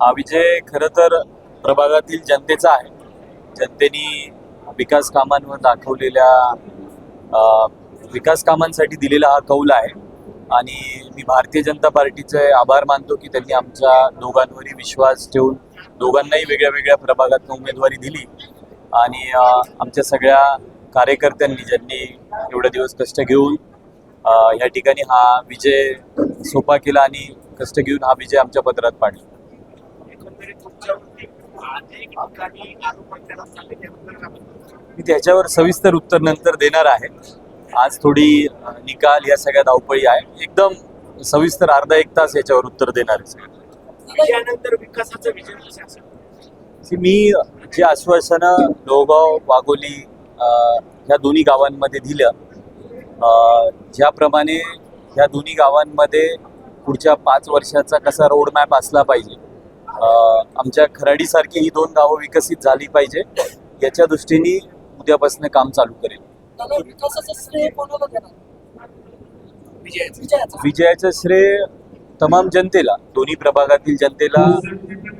हा विजय खर तर प्रभागातील जनतेचा आहे. जनतेने विकास कामांवर दाखवलेल्या विकास कामांसाठी दिलेला हा कौल आहे. आणि मी भारतीय जनता पार्टीचे आभार मानतो की त्यांनी आमच्या दोघांवरही विश्वास ठेवून दोघांनाही वेगळ्या वेगळ्या प्रभागातून उमेदवारी दिली. आणि आमच्या सगळ्या कार्यकर्त्यांनी ज्यांनी एवढे दिवस कष्ट घेऊन या ठिकाणी हा विजय सोपा केला आणि कष्ट घेऊन हा विजय आमच्या पत्रात पाडला? मी त्याच्यावर सविस्तर उत्तर नंतर देणार आहे. आज थोडी निकाल या सगळ्या धावपळी आहे. एकदम सविस्तर अर्धा एक तास याच्यावर उत्तर देणार आहे. मी जी आश्वासनं लोहगाव वाघोली ह्या दोन्ही गावांमध्ये दिलं अ, ज्याप्रमाणे ह्या दोन्ही गावांमध्ये पुढच्या पाच वर्षाचा कसा रोडमॅप असला पाहिजे. आमच्या खराडीसारखी ही दोन गावं विकसित झाली पाहिजे. याच्या दृष्टीने उद्यापासून काम चालू करेल. श्रेय विजयाचं श्रेय तमाम जनतेला दोन्ही प्रभागातील जनतेला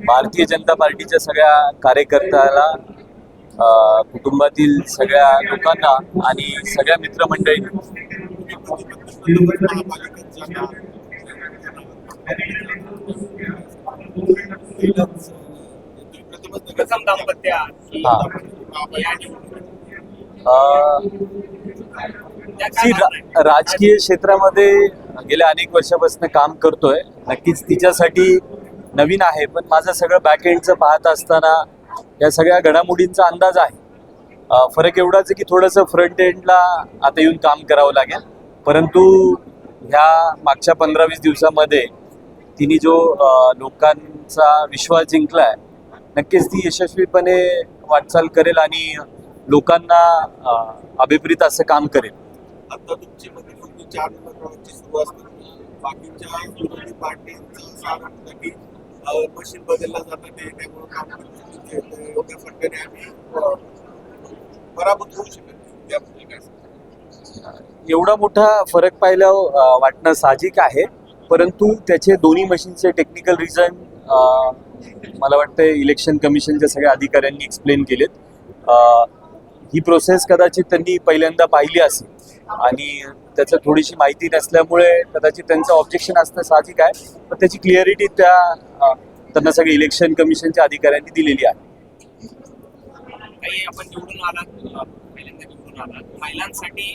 भारतीय जनता पार्टीच्या सगळ्या कार्यकर्त्याला कुटुंबातील सगळ्या लोकांना आणि सगळ्या मित्रमंडळी प्रथम दाम्पत्य की हा. या निवडणुकीत अ, त्या जी काय रा- राजकीय क्षेत्रामध्ये गेल्या अनेक वर्षापासून काम करतोय. नक्कीच तिच्यासाठी नवीन आहे पण माझं सगळं बॅक एंडचं पाहत असताना या सगळ्या घडामोडींचा अंदाज आहे. अ, फरक एवढाच आहे की थोडंसं फ्रंट एंडला आता येऊन काम करावं लागेल. परंतु ह्या मागच्या पंधरा वीस दिवसामध्ये तिने जो लोकांचा विश्वास जिंकलाय नक्कीच ती यशस्वीपणे वाटचाल करेल आणि लोकांना अभिप्रेत असं काम करेल. आता तुमची मतदान चार नंबरची सुरुवात करतो बाकीच्या पार्टींचं अं, मशीन बदलला जातं ते त्यामुळे काम एवढ्या फटक्याने आम्ही पराभूत होऊ शकत त्याबद्दल काय? एवढा मोठा फरक पाहिल्यावर वाटणं साहजिक आहे. परंतु त्याचे दोन्ही मशीनचे टेक्निकल रिझन मला वाटतं इलेक्शन कमिशनच्या सगळ्या अधिकाऱ्यांनी एक्सप्लेन केलेत. ही प्रोसेस कदाचित त्यांनी पहिल्यांदा पाहिली असेल. आणि त्याचं थोडीशी माहिती नसल्यामुळे कदाचित त्यांचं ऑब्जेक्शन असणं साहजिक आहे. पण त्याची क्लिअरिटी त्या त्यांना सगळे इलेक्शन कमिशनच्या अधिकाऱ्यांनी दिलेली आहे. काही आपण निवडून आलात पहिल्यांदा निवडून आलात. महिलांसाठी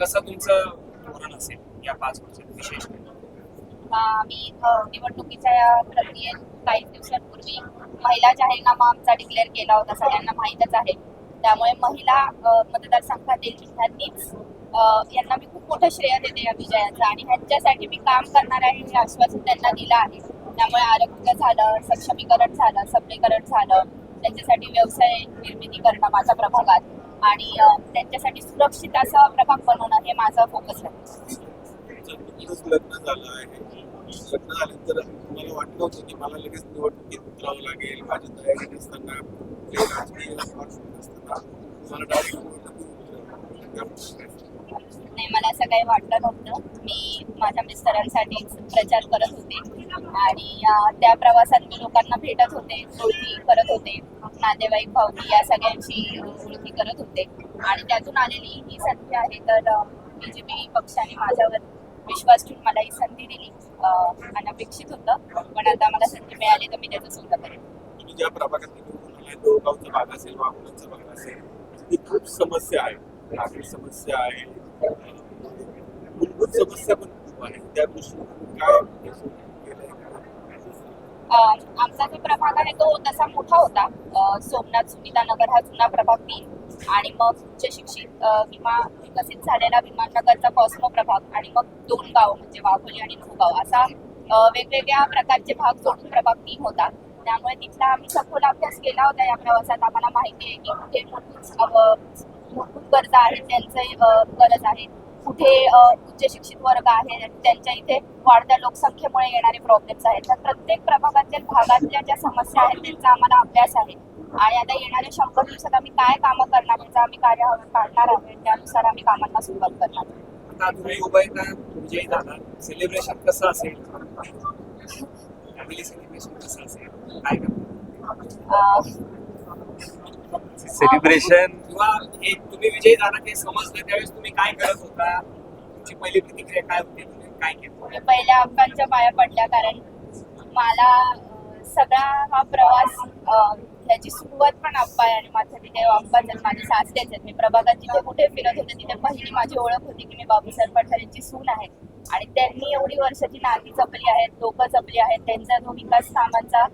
कसं तुमचं धोरण असेल? या पाच वर्षात विशेष आम्ही निवडणुकीच्या या प्रक्रियेत काही दिवसांपूर्वी महिला जाहीरनामा आमचा डिक्लेअर केला होता सगळ्यांना माहीतच आहे. त्यामुळे महिला मतदारसंघातील जिल्ह्यांनीच यांना मी खूप मोठं श्रेय देते या विजयाचं आणि ह्यांच्यासाठी मी काम करणार आहे हे आश्वासन त्यांना दिलं आहे. त्यामुळे आरोग्य झालं सक्षमीकरण झालं सबलीकरण झालं. त्यांच्यासाठी व्यवसाय निर्मिती करणं माझ्या प्रभागात आणि त्यांच्यासाठी सुरक्षित असा प्रभाग बनवणं हे माझं फोकस आहे. नुकतंच लग्न झालं आहे. लग्न झाल्यानंतर मला वाटलं होतं की मला लगेच निवडणुकीत उतरावं लागेल. माझ्या तयारी नसताना राजकीय नसताना तुम्हाला डायरेक्ट नाही मला असं काही वाटलं नव्हतं. मी माझ्या मिस्टरांसाठीच प्रचार करत होते. आणि त्या प्रवासात मी लोकांना भेटत होते ओळखी करत होते. नातेवाईक भावकी या सगळ्यांची ओळखी करत होते. आणि त्यातून आलेली ही संधी आहे. तर बी जे पी पक्षाने माझ्यावर विश्वास ठेवून मला ही संधी दिली. अनपेक्षित होतं पण आता मला संधी मिळाली तर मी त्याचं सुद्धा करेन. तुम्ही ज्या प्रभागात भाग असेल वाघोलीचा भाग असेल खूप समस्या आहे. नागरिक समस्या आहे. मूलभूत समस्या पण खूप आहे. त्या दृष्टीने काय आमचा जो प्रभाग आहे तो तसा मोठा होता. सोमनाथ सुविधा नगर हा जुना प्रभाग तीन आणि मग उच्च शिक्षित किंवा विकसित झालेला विमाननगरचा कॉस्मो प्रभाग आणि मग दोन गाव म्हणजे वाघोली आणि नवगाव असा वेगवेगळ्या प्रकारचे भाग जोडून प्रभाग तीन होता त्यामुळे तिथला आम्ही सखोल अभ्यास केला होता या प्रवासात. आम्हाला माहिती आहे की कुठे मूलभूत मूलभूत गरजा आहेत त्यांचे गरज आहे. कुठे उच्च शिक्षित वर्ग आहे त्यांच्या इथे वाढत्या लोकसंख्येमुळे येणारे प्रॉब्लेम्स आहेत. तर प्रत्येक प्रभागातील भागातल्या ज्या समस्या आहेत त्यांचा आम्हाला अभ्यास आहे. आणि आता येणाऱ्या शंभर दिवसात आम्ही काय कामं करणार याचा आम्ही कार्य काढणार आहोत. त्यानुसार आम्ही कामांना सुरुवात करणार आता तुम्ही उभय का विजयी झाला सेलिब्रेशन कसं असेल? फॅमिली सेलिब्रेशन कसं असेल? काय सेलिब्रेशन किंवा हे तुम्ही विजयी झाला ते समजलं त्यावेळेस तुम्ही काय करत होता? तुमची पहिली प्रतिक्रिया काय होती? तुम्ही काय केलं? मी पहिल्या अप्पांच्या पाया पडल्या कारण मला सगळा हा प्रवास ह्याची सुरुवात पण अप्पा आहे आणि माझं तिथे अप्पाच आहेत माझे सासरेच आहेत मी प्रभागात जिथे कुठे फिरत होते तिथे पहिली माझी ओळख होती की मी बाबूसाहेब पठार सून आहे. आणि त्यांनी एवढी वर्षाची नाती जपली आहेत लोक जपली आहेत त्यांचा जो विकास कामांचा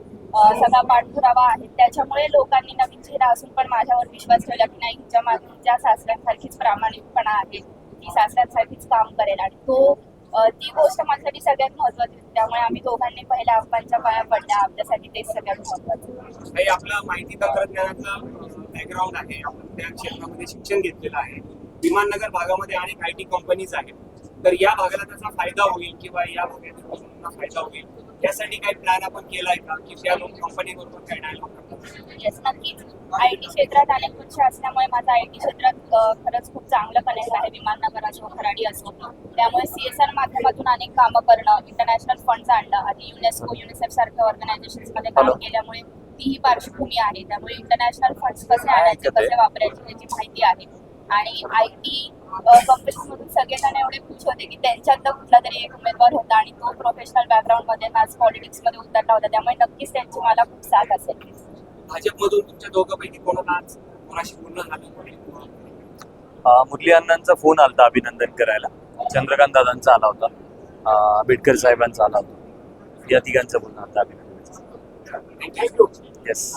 सगळा पाठपुरावा आहे त्याच्यामुळे लोकांनी नवीन चेहरा असून पण माझ्यावर विश्वास ठेवला की नाही हिच्या मागे सासऱ्यांसारखीच प्रामाणिकपणा आहे ती सासऱ्यांसारखीच काम करेल. आणि तो ती गोष्ट माझ्यासाठी सगळ्यात महत्वाची होती. त्यामुळे आम्ही दोघांनी पहिल्या आप्पांच्या पाया पडल्या. आपल्यासाठी तेच सगळ्यात महत्वाचं काही आपलं माहिती तंत्रज्ञानाचं बॅकग्राऊंड आहे. आपण त्या क्षेत्रामध्ये शिक्षण घेतलेलं आहे. विमाननगर भागामध्ये अनेक आय टी कंपनीज आहेत. तर या भागाला त्याचा फायदा होईल किंवा या लोकांना फायदा होईल? यासाठी काही प्लॅन आपण केलाय का? की त्या लोक कंपनी बरोबर काही डायलॉग करतात? येस नक्कीच. आय टी क्षेत्रात अनेक वर्ष असल्यामुळे माझं आय टी क्षेत्रात खरंच खूप चांगलं कनेक्ट आहे विमाननगर असो खराडी असो. त्यामुळे सी एस आर माध्यमातून अनेक कामं करणं इंटरनॅशनल फंड्स आणणं आधी युनेस्को युनिसेफ सारख्या ऑर्गनायझेशन्समध्ये काम. केल्यामुळे तीही पार्श्वभूमी आहे. त्यामुळे इंटरनॅशनल फंड्स कसे आणायचे. कसे वापरायचे याची माहिती आहे. आणि आय टी कंपनीमधून एवढे खुश होते की त्यांच्यातला कुठला तरी एक उमेदवार होता आणि तो प्रोफेशनल बॅकग्राऊंडमध्ये आज पॉलिटिक्समध्ये उतरला होता. त्यामुळे नक्कीच त्यांची मला खूप साथ असेल. भाजपमधून तुमच्या दोघांपैकी कोणाला आज कोणाशी बोलणं झालं? अं, मुरली अण्णांचा फोन आलता अभिनंदन करायला. चंद्रकांत दादांचा आला होता. अं, आंबेडकर साहेबांचा आला होता. या तिघांचं बोलणं आलता अभिनंदन थँक्यू येस